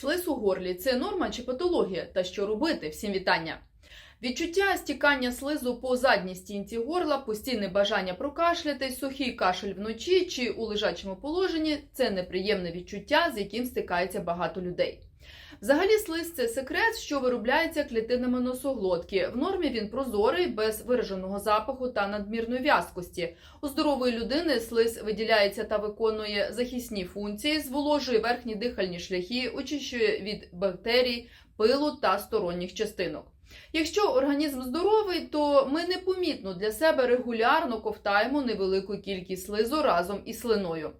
Слиз у горлі це норма чи патологія? Та що робити? Всім вітання. Відчуття стікання слизу по задній стінці горла, постійне бажання прокашлятись, сухий кашель вночі чи у лежачому положенні це неприємне відчуття, з яким стикається багато людей. Взагалі, слиз це секрет, що виробляється клітинами носоглотки. В нормі він прозорий, без вираженого запаху та надмірної в'язкості. У здорової людини слиз виділяється та виконує захисні функції, зволожує верхні дихальні шляхи, очищує від бактерій, пилу та сторонніх частинок. Якщо організм здоровий, то ми непомітно для себе регулярно ковтаємо невелику кількість слизу разом із слиною.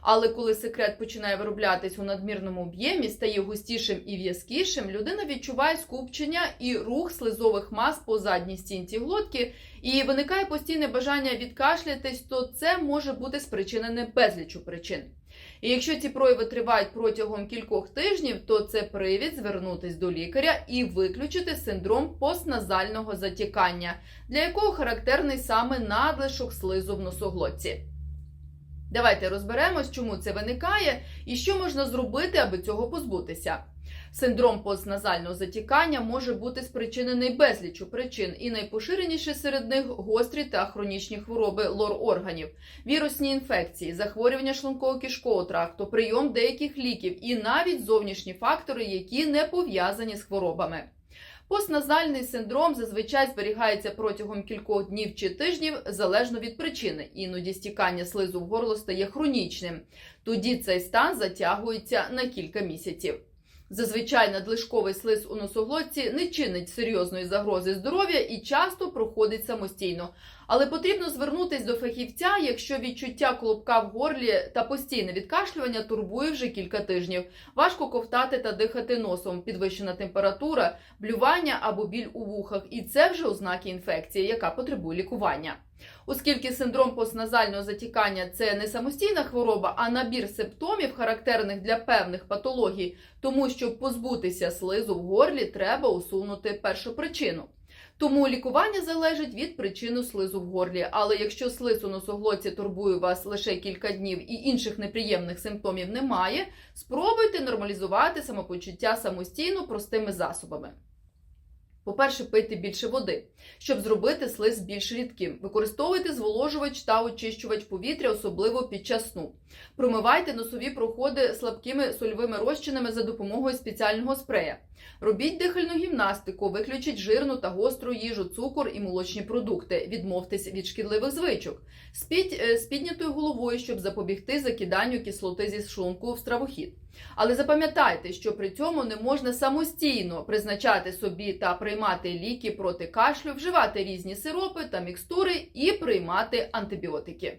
Але коли секрет починає вироблятись у надмірному об'ємі, стає густішим і в'язкішим, людина відчуває скупчення і рух слизових мас по задній стінці глотки, і виникає постійне бажання відкашлятись, то це може бути спричинене безлічу причин. І якщо ці прояви тривають протягом кількох тижнів, то це привід звернутись до лікаря і виключити синдром постназального затікання, для якого характерний саме надлишок слизу в носоглотці. Давайте розберемось, чому це виникає і що можна зробити, аби цього позбутися. Синдром постназального затікання може бути спричинений безлічу причин, і найпоширеніше серед них гострі та хронічні хвороби лор-органів, вірусні інфекції, захворювання шлунково-кишкового тракту, прийом деяких ліків і навіть зовнішні фактори, які не пов'язані з хворобами. Постназальний синдром зазвичай зберігається протягом кількох днів чи тижнів залежно від причини. Іноді стікання слизу в горло стає хронічним. Тоді цей стан затягується на кілька місяців. Зазвичай надлишковий слиз у носоглотці не чинить серйозної загрози здоров'я і часто проходить самостійно. Але потрібно звернутись до фахівця, якщо відчуття клопка в горлі та постійне відкашлювання турбує вже кілька тижнів. Важко ковтати та дихати носом, підвищена температура, блювання або біль у вухах. І це вже ознаки інфекції, яка потребує лікування. Оскільки синдром постназального затікання це не самостійна хвороба, а набір симптомів, характерних для певних патологій, тому щоб позбутися слизу в горлі, треба усунути першу причину. Тому лікування залежить від причини слизу в горлі. Але якщо слиз у носоглотці турбує вас лише кілька днів і інших неприємних симптомів немає, спробуйте нормалізувати самопочуття самостійно простими засобами. По-перше, пийте більше води, щоб зробити слиз більш рідким. Використовуйте зволожувач та очищувач повітря, особливо під час сну. Промивайте носові проходи слабкими сольовими розчинами за допомогою спеціального спрея. Робіть дихальну гімнастику, виключіть жирну та гостру їжу, цукор і молочні продукти. Відмовтесь від шкідливих звичок. Спіть е, з піднятою головою, щоб запобігти закиданню кислоти зі шлунку в стравохід. Але запам'ятайте, що при цьому не можна самостійно призначати собі та приймати ліки проти кашлю, вживати різні сиропи та мікстури і приймати антибіотики.